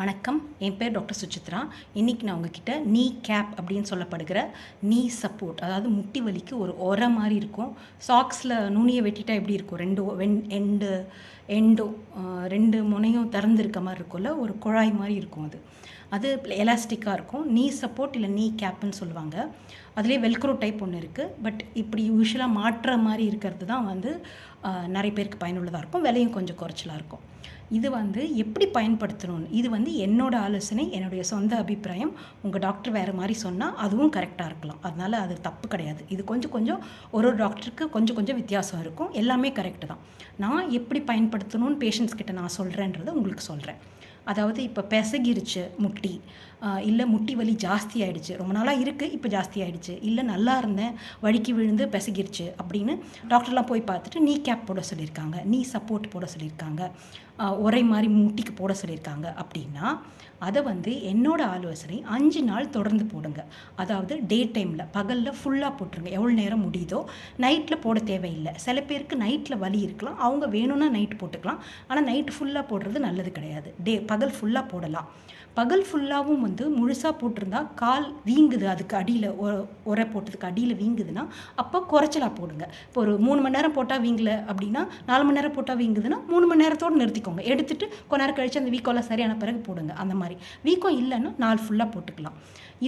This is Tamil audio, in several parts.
வணக்கம். என் பேர் டாக்டர் சுசித்ரா. இன்றைக்கி நான் உங்ககிட்ட நீ கேப் அப்படின்னு சொல்லப்படுகிற நீ சப்போர்ட் அதாவது முட்டி வலிக்கு ஒரு உர மாதிரி இருக்கும். சாக்ஸில் நுனியை வெட்டிட்டா எப்படி இருக்கும்? ரெண்டு வெண் எண்டு எண்டோ ரெண்டு முனையும் திறந்துருக்க மாதிரி இருக்கும்ல? ஒரு குழாய் மாதிரி இருக்கும் அது. அது எலாஸ்டிக்காக இருக்கும். நீ சப்போர்ட் இல்லை நீ கேப்புன்னு சொல்லுவாங்க. அதுலேயே வெல்க்ரோ டைப் ஒன்று இருக்குது பட் இப்படி யூஸ்வலாக மாற்றுற மாதிரி இருக்கிறது தான் வந்து நிறைய பேருக்கு பயனுள்ளதாக இருக்கும். விலையும் கொஞ்சம் குறைச்சலாக இருக்கும். இது வந்து எப்படி பயன்படுத்தணும்னு? இது வந்து என்னோட ஆலோசனை என்னுடைய சொந்த அபிப்பிராயம். உங்கள் டாக்டர் வேறு மாதிரி சொன்னால் அதுவும் கரெக்டாக இருக்கலாம். அதனால் அது தப்பு கிடையாது. இது கொஞ்சம் கொஞ்சம் ஒரு ஒரு டாக்டருக்கு கொஞ்சம் கொஞ்சம் வித்தியாசம் இருக்கும். எல்லாமே கரெக்டு தான். நான் எப்படி பயன்படுத்தணும்னு பேஷண்ட்ஸ் கிட்ட நான் சொல்கிறேன்றதை உங்களுக்கு சொல்கிறேன் அதாவது இப்போ பிசகிருச்சு முட்டி. இல்லை முட்டி வலி ஜாஸ்தி ஆகிடுச்சு ரொம்ப நாளாக இருக்குது இப்போ ஜாஸ்தி ஆகிடுச்சு இல்லை நல்லா இருந்தேன் வழுக்கி விழுந்து பிசகிருச்சு அப்படின்னு டாக்டர்லாம் போய் பார்த்துட்டு நீ கேப் போட சொல்லியிருக்காங்க. நீ சப்போர்ட் போட சொல்லியிருக்காங்க. ஒரே மாதிரி முட்டிக்கு போட சொல்லியிருக்காங்க. அப்படின்னா அதை வந்து என்னோடய ஆலோசனை அஞ்சு நாள் தொடர்ந்து போடுங்க. அதாவது டே டைமில் பகலில் ஃபுல்லாக போட்டுருங்க. எவ்வளோ நேரம் முடியுதோ நைட்டில் போட தேவையில்லை. சில பேருக்கு நைட்டில் வலி இருக்கலாம். அவங்க வேணும்னா நைட் போட்டுக்கலாம். ஆனால் நைட் ஃபுல்லாக போடுறது நல்லது கிடையாது. டே பகல் ஃபுல்லாக போடலாம். பகல் ஃபுல்லாகவும் வந்து வந்து முழுசாக போட்டிருந்தா கால் வீங்குது. அதுக்கு அடியில் உரை போட்டதுக்கு அடியில் வீங்குதுன்னா அப்போ குறைச்சலாக போடுங்க. இப்போ ஒரு மூணு மணி நேரம் போட்டால் வீங்கலை அப்படின்னா நாலு மணி நேரம் போட்டால் வீங்குதுன்னா மூணு மணி நேரத்தோடு நிறுத்திக்கோங்க. எடுத்துகிட்டு கொஞ்ச நேரம் கழிச்சு அந்த வீக்கோலாம் சரியான பிறகு போடுங்க. அந்த மாதிரி. வீக்கம் இல்லைன்னா நாள் ஃபுல்லாக போட்டுக்கலாம்.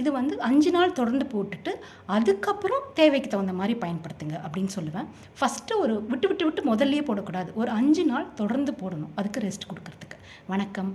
இது வந்து அஞ்சு நாள் தொடர்ந்து போட்டுட்டு அதுக்கப்புறம் தேவைக்கு தகுந்த மாதிரி பயன்படுத்துங்க அப்படின்னு சொல்லுவேன். ஃபஸ்ட்டு ஒரு விட்டு விட்டு விட்டு முதல்லையே போடக்கூடாது. ஒரு அஞ்சு நாள் தொடர்ந்து போடணும். அதுக்கு ரெஸ்ட் கொடுக்கறதுக்கு. வணக்கம்.